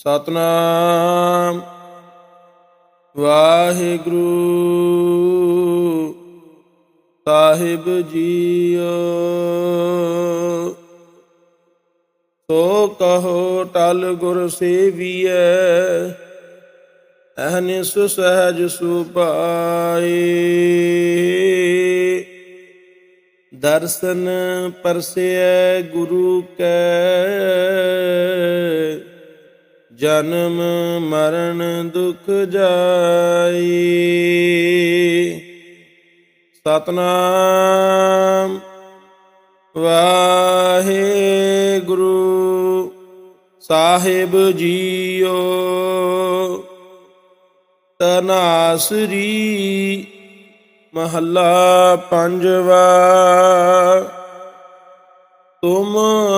ਸਤਨਾਮ। ਵਾਹਿਗੁਰੂ ਸਾਹਿਬ ਜੀਓ। ਸੋ ਕਹੋ ਟਲ ਗੁਰ ਸੇਵੀਐ ਅਹਨਿਸ ਸਹਿਜ ਸੁਪਾਏ ਦਰਸ਼ਨ ਪਰਸੈ ਗੁਰੂ ਕੈ ਜਨਮ ਮਰਨ ਦੁਖ ਜਾਈ। ਸਤਨਾਮ। ਵਾਹਿਗੁਰੂ। ਸਾਹਿਬ ਜੀਓ। ਤਨਾਸਰੀ ਮਹੱਲਾ ਪੰਜਵਾ। ਤੁਮ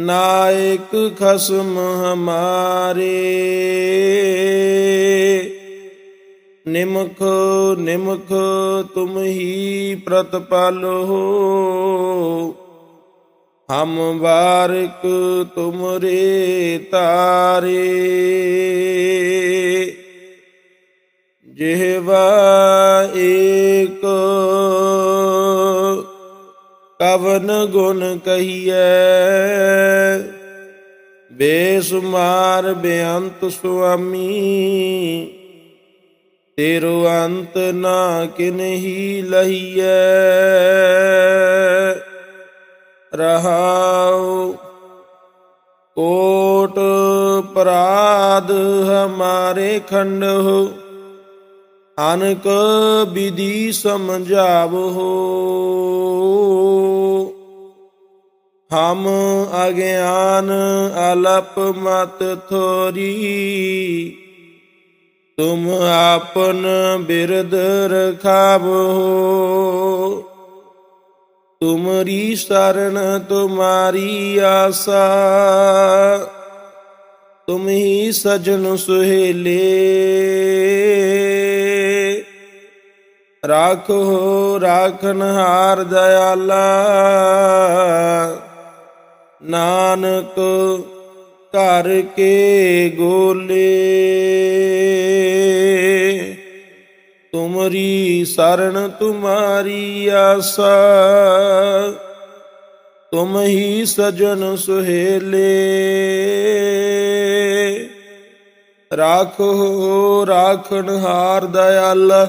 ਨਾਇਕ ਖਸਮ ਹਮਾਰੇ। ਨਿਮਖ ਨਿਮਖ ਤੁਮ ਹੀ ਪ੍ਰਤਪਲ ਪ੍ਰਤਪਾਲੋ ਹਮ ਵਾਰਿਕ ਤੁਮਰੇ ਤਾਰੇ। ਜਿਹਵਾ ਏਕ ਕਵਨ ਗੁਣ ਕਹੀਐ। ਬੇਸੁਮਾਰ ਬੇਅੰਤ ਸੁਆਮੀ, ਤੇਰੋ ਅੰਤ ਨਾ ਕਿਨਹੀ ਲਹੀਐ। ਰਹਾਉ ਕੋਟ ਪਰਾਧ ਹਮਾਰੇ ਖੰਡ ਹੋ ਅਨਕ ਵਿਧੀ ਸਮਝਾਵੋ। ਹਮ ਅਗਿਆਨ ਅਲਪ ਮਤ ਥੋਰੀ, ਤੁਮ ਆਪਨ ਬਿਰਦ ਰਖਾਵੋ। ਤੁਮਰੀ ਸ਼ਰਨ ਤੁਮਾਰੀ ਆਸਾ, ਤੁਮ ਹੀ ਸਜਣ ਸੁਹੇਲੇ। ਰਾਖੋ ਰਾਖਨ ਹਾਰ ਦਇਆਲਾ ਨਾਨਕ ਘਰ ਕੇ ਗੋਲੇ। ਤੁਮਰੀ ਸਰਣ ਤੁਮਾਰੀ ਆਸਾ। ਤੁਮ ਹੀ ਸਜਣ ਸੁਹੇਲੇ। ਰਾਖੋ ਰਾਖਣ ਹਾਰ ਦਇਆਲ